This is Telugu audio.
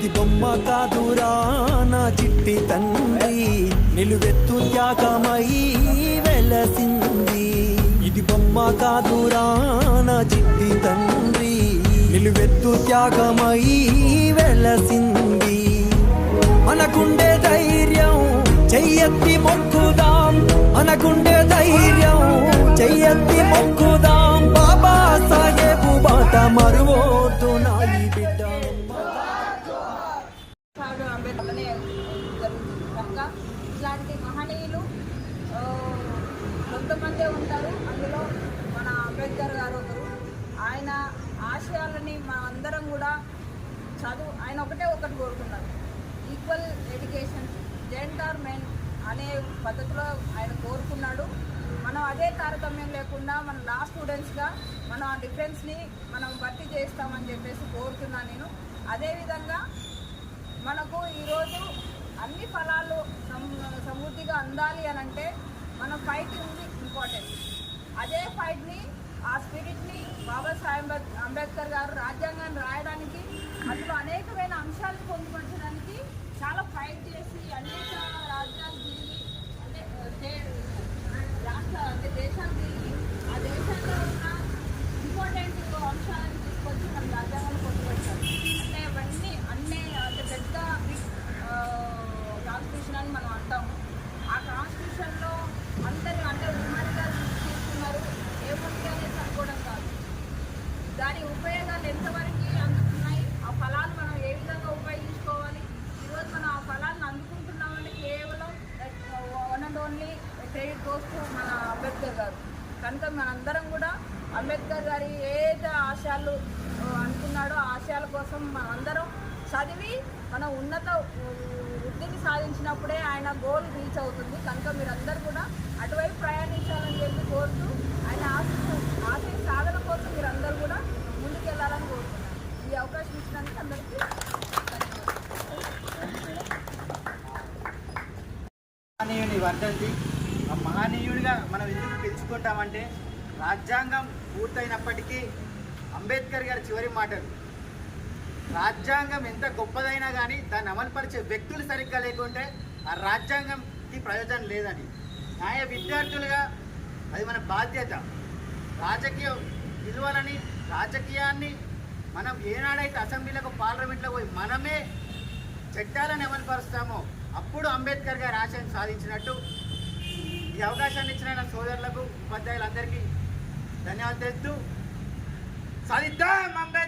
ఇది బొమ్మ కాదురా నా చిట్టి తండ్రి. నిలువెత్తు త్యాగమై వెలసింది. ఇది బొమ్మ కాదురా నా చిట్టి తండ్రి. నిలువెత్తు త్యాగమై వెలసింది. మనకుండే ధైర్యం చెయ్యత్తి మొక్కుదాం. మనకుండే ధైర్యం చెయ్యత్తి మొక్కుదాం. బాబా సాహేబు బాట మరువోద్దు నా ఈ బిడ్డ సాగు అంబేద్కర్నే జరుగుతుంది కనుక ఇట్లాంటి మహనీయులు ఆ, కొంతమందే ఉంటారు అందులో మన అంబేద్కర్ గారు ఒకరు ఆయన ఆశయాలని అందరం కూడా చదువు ఆయన ఒకటే ఒకటి కోరుకున్నారు. ఈక్వల్ ఎడ్యుకేషన్ జెంట్ మెన్ అనే పద్ధతిలో ఆయన కోరుకున్నాడు. మనం అదే తారతమ్యం లేకుండా మన లా స్టూడెంట్స్గా మనం ఆ డిఫరెన్స్ని మనం భర్తీ చేస్తామని చెప్పేసి కోరుతున్నాను నేను. అదేవిధంగా మనకు ఈరోజు అన్ని ఫలాలు సమృద్ధిగా అందాలి అని అంటే మన ఫైట్ ఉంది ఇంపార్టెంట్ అదే ఫైట్ని ఆ స్పిరిట్ని బాబాసాహెబ్ అంబేద్- అంబేద్కర్ గారు రాజ్యాంగాన్ని రాయ క్రెడిట్ గోస్ మన అంబేద్కర్ గారు. కనుక మనందరం కూడా అంబేద్కర్ గారి ఏదైతే ఆశయాలు అనుకున్నాడో ఆశయాల కోసం మనందరం చదివి మన ఉన్నత వృద్ధిని సాధించినప్పుడే ఆయన గోల్ రీచ్ అవుతుంది. కనుక మీరందరూ కూడా అటువైపు ప్రయాణించాలని చెప్పి కోరుతూ ఆయన ఆశ ఆశయ సాధన కోసం మీరందరూ కూడా ముందుకెళ్ళాలని కోరుతున్నాను. ఈ అవకాశం ఇచ్చినందుకు అందరికీ వర్ధంతి. మహనీయుడిగా మనం ఎందుకు పిలుచుకుంటామంటే రాజ్యాంగం పూర్తయినప్పటికీ అంబేద్కర్ గారి చివరి మాటలు. రాజ్యాంగం ఎంత గొప్పదైనా కానీ దాన్ని అమలుపరిచే వ్యక్తులు సరిగ్గా లేకుంటే ఆ రాజ్యాంగంకి ప్రయోజనం లేదని న్యాయ విద్యార్థులుగా అది మన బాధ్యత. రాజకీయ విలువలని రాజకీయాన్ని మనం ఏనాడైతే అసెంబ్లీలకు పార్లమెంట్లో పోయి మనమే చట్టాలను అమలుపరుస్తామో అప్పుడు అంబేద్కర్ గారి ఆశయం సాధించినట్టు ఈ అవకాశాన్ని ఇచ్చిన నా సోదరులకు ఉపాధ్యాయులందరికీ ధన్యవాదాలు తెలుస్తూ సాధిద్దాం అంబేద్కర్